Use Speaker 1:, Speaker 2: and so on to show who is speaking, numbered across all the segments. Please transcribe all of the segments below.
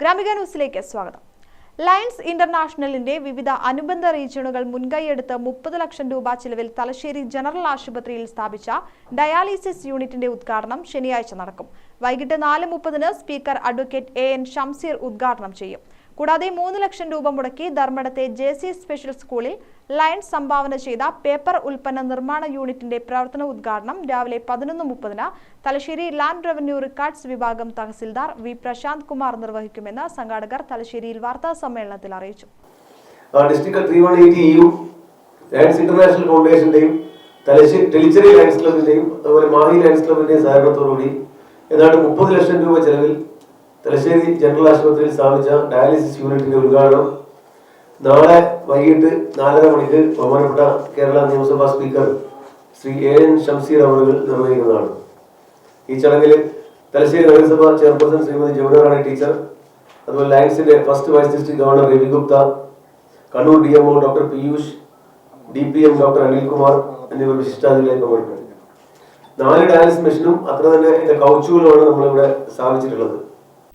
Speaker 1: ഗ്രാമിക ന്യൂസിലേക്ക് സ്വാഗതം. ലയൺസ് ഇന്റർനാഷണലിന്റെ വിവിധ അനുബന്ധ റീജിയണുകൾ മുൻകൈയെടുത്ത് മുപ്പത് ലക്ഷം രൂപ ചിലവിൽ തലശ്ശേരി ജനറൽ ആശുപത്രിയിൽ സ്ഥാപിച്ച ഡയാലിസിസ് യൂണിറ്റിന്റെ ഉദ്ഘാടനം ശനിയാഴ്ച നടക്കും. വൈകിട്ട് നാല് മുപ്പതിന് speaker advocate A N Shamseer ഉദ്ഘാടനം ചെയ്യും. കൂടാതെ മൂന്ന് ലക്ഷം രൂപ മുടക്കി ധർമ്മടത്തെ ജെ സി സ്പെഷ്യൽ സ്കൂളിൽ ലയൺസ് സംഭാവന ചെയ്ത പേപ്പർ ഉൽപ്പന്ന നിർമ്മാണ യൂണിറ്റിന്റെ പ്രവർത്തന ഉദ്ഘാടനം രാവിലെ പതിനൊന്ന് മുപ്പതിന് തലശ്ശേരി ലാൻഡ് റവന്യൂ റെക്കോർഡ്സ് വിഭാഗം തഹസിൽദാർ വി പ്രശാന്ത് കുമാർ നിർവഹിക്കുമെന്ന് സംഘാടകർ തലശ്ശേരിയിൽ വാർത്താ സമ്മേളനത്തിൽ അറിയിച്ചു.
Speaker 2: ഡിസ്ട്രിക്ട് ഇന്റർനാഷണൽ ഫൗണ്ടേഷന്റെയും തലശ്ശേരി ഏതാണ്ട് മുപ്പത് ലക്ഷം രൂപ ചെലവിൽ തലശ്ശേരി ജനറൽ ആശുപത്രിയിൽ സ്ഥാപിച്ച ഡയാലിസിസ് യൂണിറ്റിന്റെ ഉദ്ഘാടനം നാളെ വൈകിട്ട് നാലര മണിക്ക് ബഹുമാനപ്പെട്ട കേരള നിയമസഭാ speaker Shri A N Shamseer അവറുകൾ നിർവഹിക്കുന്നതാണ്. ഈ ചടങ്ങിൽ തലശ്ശേരി നഗരസഭ ചെയർപേഴ്സൺ ശ്രീമതി ജമുനറാണി ടീച്ചർ അതുപോലെ ലയൻസിന്റെ first vice district governor Ravi Gupta Kannur D MO doctor Piyush D P M doctor Anilkumar എന്നിവർ വിശിഷ്ടാതിഥികളെ പങ്കെടുക്കും നാല് ഡയാലിസിസ് മെഷീനും അത്ര തന്നെ കൗച്ചുകളുമാണ് നമ്മളിവിടെ സ്ഥാപിച്ചിട്ടുള്ളത്.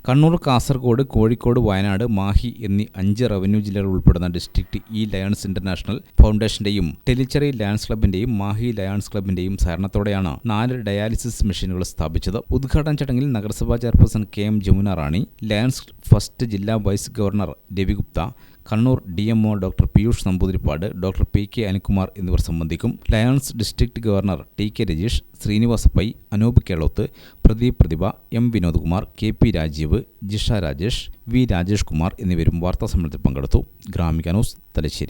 Speaker 3: കണ്ണൂർ കാസർഗോഡ് കോഴിക്കോട് വയനാട് മാഹി എന്നീ അഞ്ച് റവന്യൂ ജില്ലകൾ ഉൾപ്പെടുന്ന ഡിസ്ട്രിക്ട് ഇ ലയൺസ് ഇന്റർനാഷണൽ ഫൗണ്ടേഷന്റെയും ടെലിച്ചറി ലയൺസ് ക്ലബിന്റെയും മാഹി ലയൺസ് ക്ലബിന്റെയും സഹകരണത്തോടെയാണ് നാല് ഡയാലിസിസ് മെഷീനുകൾ സ്ഥാപിച്ചത്. ഉദ്ഘാടന ചടങ്ങിൽ നഗരസഭാ chairperson K M Jamuna Rani lions first ജില്ലാ vice governor Ravigupta Kannur D M O doctor Piyush Namboothiripad doctor P K Anukumar എന്നിവർ സംബന്ധിക്കും lions district governor T K Rajeesh Srinivasa Pai Anoop Keloth Pradeep Prathibha M Vinodkumar K P Rajeev Jisha Rajesh V Rajesh Kumar എന്നിവരും വാർത്താസമ്മേളനത്തിൽ പങ്കെടുത്തു. Gramika news Thalassery.